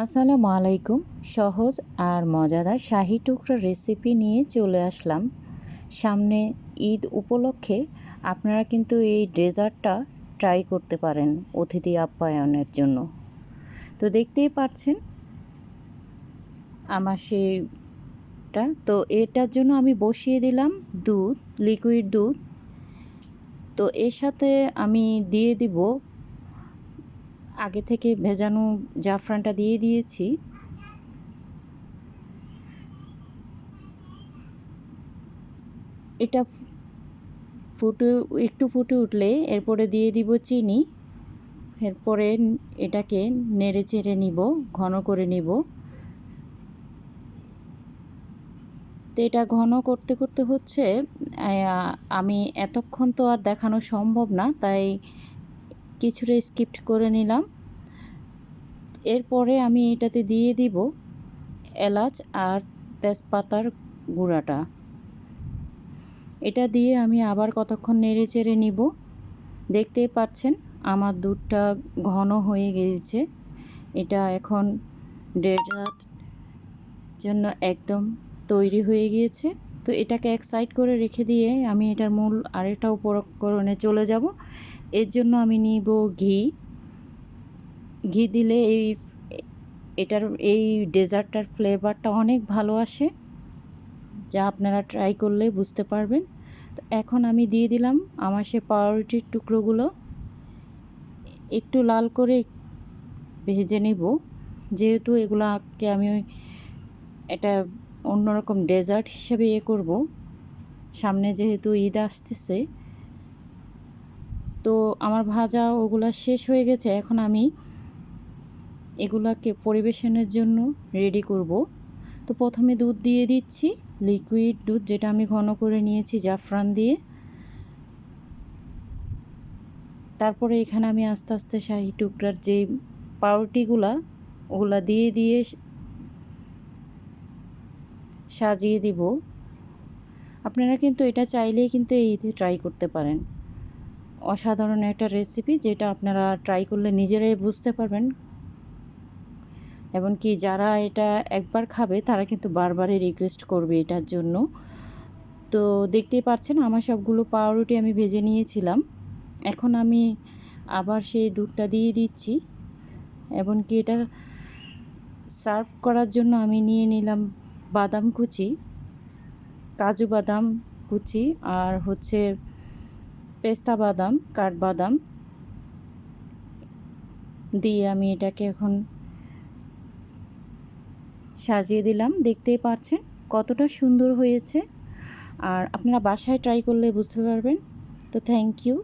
আসসালামু আলাইকুম। সহজ আর মজাদার শাহি টুকরা রেসিপি নিয়ে চলে আসলাম। সামনে ঈদ উপলক্ষে আপনারা কিন্তু এই ডেজার্টটা ট্রাই করতে পারেন অতিথি আপ্যায়নের জন্য। তো দেখতেই পাচ্ছেন আমার সেইটা তো এটার জন্য আমি বসিয়ে দিলাম দুধ লিকুইড দুধ। তো এর সাথে আমি দিয়ে দিব আগে থেকে ভেজানো জাফরানটা দিয়ে দিয়েছি। এটা ফুটে, একটু ফুটে উঠলে এরপরে দিয়ে দিব চিনি। এরপরে এটাকে নেড়ে চেড়ে নিব, ঘন করে নিব। তো এটা ঘন করতে করতে হচ্ছে আমি এতক্ষণ তো আর দেখানো সম্ভব না, তাই কিছুটা স্কিপ্ট করে নিলাম। এরপরে আমি এটাতে দিয়ে দিব এলাচ আর তেজপাতার গুঁড়াটা। এটা দিয়ে আমি আবার কতক্ষণ নেড়ে চেড়ে নিব। দেখতেই পাচ্ছেন আমার দুধটা ঘন হয়ে গিয়েছে। এটা এখন ডেজার্ট জন্য একদম তৈরি হয়ে গিয়েছে। তো এটাকে এক সাইড করে রেখে দিয়ে আমি এটার মূল আরেকটা উপকরণে চলে যাব। এর জন্য আমি নিব ঘি। ঘি দিলে এই এটার, এই ডেজার্টটার ফ্লেভারটা অনেক ভালো আসে, যা আপনারা ট্রাই করলে বুঝতে পারবেন। তো এখন আমি দিয়ে দিলাম আমার সে পাউরুটির টুকরোগুলো। একটু লাল করে ভেজে নেব, যেহেতু এগুলো এগুলোকে আমি এটা অন্যরকম ডেজার্ট হিসেবে ইয়ে করব। সামনে যেহেতু ঈদ আসতেছে, তো আমার ভাজা ওগুলা শেষ হয়ে গেছে। এখন আমি এগুলাকে পরিবেশনের জন্য রেডি করব। তো প্রথমে দুধ দিয়ে দিচ্ছি লিকুইড দুধ যেটা আমি ঘন করে নিয়েছি জাফরান দিয়ে। তারপরে এখানে আমি আস্তে আস্তে শাহি টুকরার যে পাউরুটিগুলা, ওগুলা দিয়ে দিয়ে সাজিয়ে দিব। আপনারা কিন্তু এটা চাইলেই কিন্তু এই ট্রাই করতে পারেন। অসাধারণ একটা রেসিপি যেটা আপনারা ট্রাই করলে নিজেরাই বুঝতে পারবেন। এমনকি যারা এটা একবার খাবে, তারা কিন্তু বারবারই রিকোয়েস্ট করবে এটার জন্য। তো দেখতেই পাচ্ছেন, আমার সবগুলো পাউরুটি আমি ভেজে নিয়েছিলাম। এখন আমি আবার সেই দুধটা দিয়ে দিচ্ছি। এমনকি এটা সার্ভ করার জন্য আমি নিয়ে নিলাম বাদাম কুচি, কাজু বাদাম কুচি আর হচ্ছে পেস্তা বাদাম কাঠবাদাম দিয়ে আমি এটাকে এখন সাজিয়ে দিলাম। দেখতেই পাচ্ছেন কতটা সুন্দর হয়েছে। আর আপনারা বাসায় ট্রাই করলে বুঝতে পারবেন। তো থ্যাংক ইউ